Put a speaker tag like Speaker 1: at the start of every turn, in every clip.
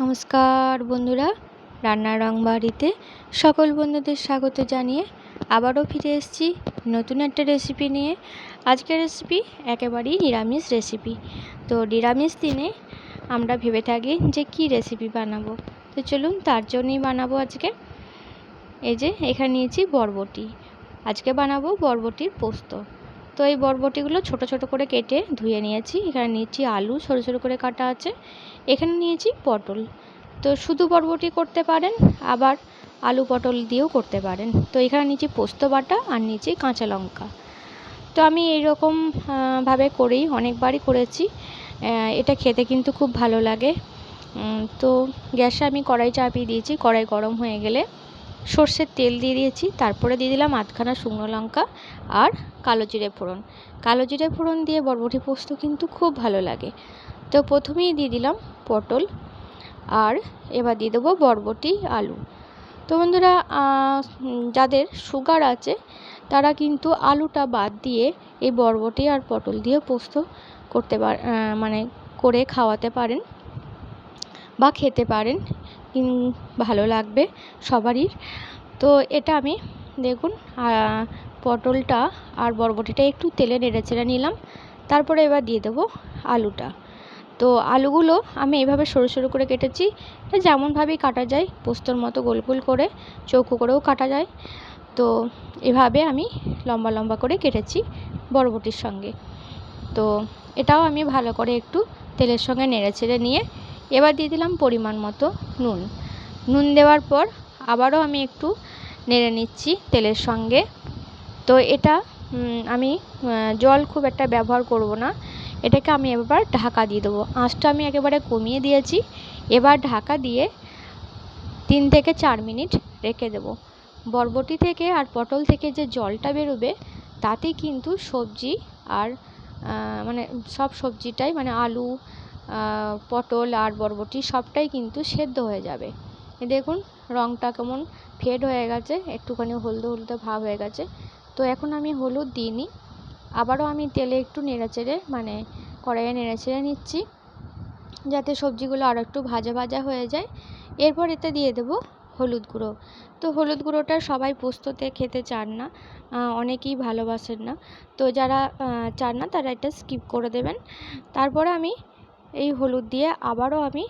Speaker 1: নমস্কার বন্ধুরা, রান্নার রং বাড়িতে সকল বন্ধুদের স্বাগত জানিয়ে আবারও ফিরে এসেছি নতুন একটা রেসিপি নিয়ে। আজকের রেসিপি একেবারেই নিরামিষ রেসিপি তো নিরামিষ দিনে আমরা ভেবে থাকি যে কি রেসিপি বানাবো। তো চলুন তার জন্যই বানাবো আজকে। এই যে এখানে নিয়েছি বরবটি। আজকে বানাবো বরবটির পোস্ত। তো এই বরবটিগুলো ছোট ছোট করে কেটে ধুয়ে নিয়েছি। এখানে নিয়েছি আলু, ছোট ছোট করে কাটা আছে। এখানে নিয়েছি পটল। তো শুধু বরবটি করতে পারেন, আবার আলু পটল দিয়েও করতে পারেন। তো এখানে নিয়েছি পোস্ত বাটা আর নিয়েছি কাঁচা লঙ্কা। তো আমি এইরকম ভাবে করেই অনেকবারই করেছি। এটা খেতে কিন্তু খুব ভালো লাগে। তো গ্যাসে আমি কড়াই চাপিয়ে দিয়েছি। কড়াই গরম হয়ে গেলে সর্ষের তেল দিয়ে দিয়েছি। তারপরে দিয়ে দিলাম আধখানা শুকনো লঙ্কা আর কালো জিরে ফোড়ন। কালো জিরে ফোড়ন দিয়ে বরবটি পোস্ত কিন্তু খুব ভালো লাগে। তো প্রথমেই দিয়ে দিলাম পটল আর এবার দিয়ে দেবো বরবটি, আলু। তো বন্ধুরা যাদের সুগার আছে, তারা কিন্তু আলুটা বাদ দিয়ে এই বরবটি আর পটল দিয়ে পোস্ত করতে পার মানে করে খাওয়াতে পারেন বা খেতে পারেন। ভালো লাগবে সবারই। তো এটা আমি, দেখুন পটলটা আর বরবটিটা একটু তেলে নেড়ে চেড়ে নিলাম। তারপরে এবার দিয়ে দেবো আলুটা। তো আলুগুলো আমি এভাবে সরু সরু করে কেটেছি যেমনভাবেই কাটা যায়, পোস্তর মতো গোল গোল করে, চৌকো করেও কাটা যায়। তো এভাবে আমি লম্বা লম্বা করে কেটেছি বরবটির সঙ্গে। তো এটাও আমি ভালো করে একটু তেলের সঙ্গে নেড়ে ছেড়ে নিয়ে এবার দিয়ে দিলাম পরিমাণ মতো নুন। নুন দেওয়ার পর আবারও আমি একটু নেড়ে নিচ্ছি তেলের সঙ্গে। তো এটা আমি জল খুব একটা ব্যবহার করব না। এটাকে আমি এবার ঢাকা দিয়ে দেবো। আঁচটা আমি একেবারে কমিয়ে দিয়েছি। এবার ঢাকা দিয়ে তিন থেকে চার মিনিট রেখে দেবো। বরবটি থেকে আর পটল থেকে যে জলটা বেরোবে, তাতে কিন্তু সবজি আর মানে সব সবজিটাই মানে আলু পটল আর বরবটি সবটাই কিন্তু সেদ্ধ হয়ে যাবে। দেখুন রঙটা কেমন ফেড হয়ে গেছে, একটুখানি হলদে হলদে ভাব হয়ে গেছে। তো এখন আমি হলুদ দিইনি আবারও আমি তেলে একটু নেড়েচেড়ে মানে কড়াইয়ে নেড়েচেড়ে নিচ্ছি, যাতে সবজিগুলো আরও একটু ভাজা ভাজা হয়ে যায়। এরপর এতে দিয়ে দেবো হলুদ গুঁড়ো। তো হলুদ গুঁড়োটা সবাই পোস্ততে খেতে চান না অনেকেই ভালোবাসেন না। তো যারা চান না তারা এটা স্কিপ করে দেবেন। তারপরে আমি এই হলুদ দিয়ে আবারও আমি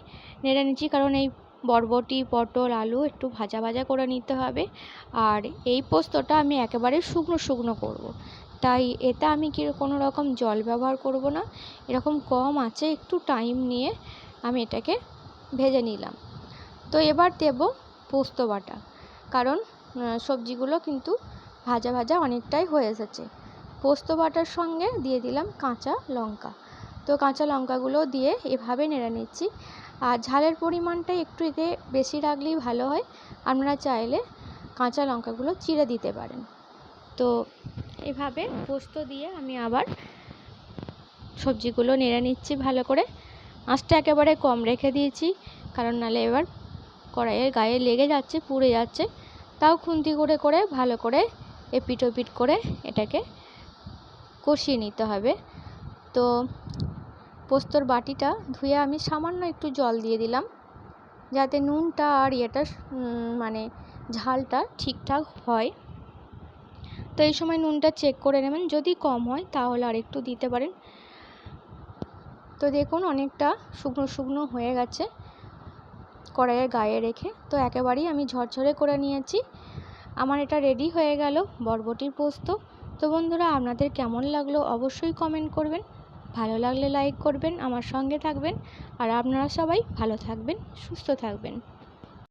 Speaker 1: নেড়ে নিচ্ছি। কারণ এই বরবটি, পটল, আলু একটু ভাজা ভাজা করে নিতে হবে। আর এই পোস্তটা আমি একেবারে শুকনো শুকনো করব। তাই এতে আমি কি কোনো রকম জল ব্যবহার করব না। এরকম কম আছে, একটু টাইম নিয়ে আমি এটাকে ভেজে নিলাম। তো এবার দেব পোস্ত বাটা। কারণ সবজিগুলো কিন্তু ভাজা ভাজা অনেকটাই হয়ে এসেছে। পোস্ত বাটার সঙ্গে দিয়ে দিলাম কাঁচা লঙ্কা। তো কাঁচা লঙ্কাগুলো দিয়ে এভাবে নেড়ে নিচ্ছি। আর ঝালের পরিমাণটা একটু এতে বেশি রাখলেই ভালো হয়। আপনারা চাইলে কাঁচা লঙ্কাগুলো চিড়ে দিতে পারেন। তো এভাবে পোস্ত দিয়ে আমি আবার সবজিগুলো নেড়ে নিচ্ছি ভালো করে। আঁচটা একেবারে কম রেখে দিয়েছি, কারণ নাহলে এবার কড়াইয়ের গায়ে লেগে যাচ্ছে, পুড়ে যাচ্ছে। তাও খুন্তি করে করে ভালো করে এপিট ওপিট করে এটাকে কষিয়ে নিতে হবে। তো পোস্তর বাটিটা ধুয়ে আমি সামান্য একটু জল দিয়ে দিলাম, যাতে নুনটা আর ইয়েটা মানে ঝালটা ঠিকঠাক হয়। তো এই সময় নুনটা চেক করে নেবেন, যদি কম হয় তাহলে আর একটু দিতে পারেন। তো দেখুন অনেকটা শুকনো শুকনো হয়ে গেছে কড়াইয়ের গায়ে রেখে। তো একেবারেই আমি ঝরঝরে করে নিয়েছি। আমার এটা রেডি হয়ে গেল বরবটির পোস্ত। তো বন্ধুরা, আপনাদের কেমন লাগল অবশ্যই কমেন্ট করবেন। ভালো লাগলে লাইক করবেন আমার সঙ্গে থাকবেন। আর আপনারা সবাই ভালো থাকবেন সুস্থ থাকবেন।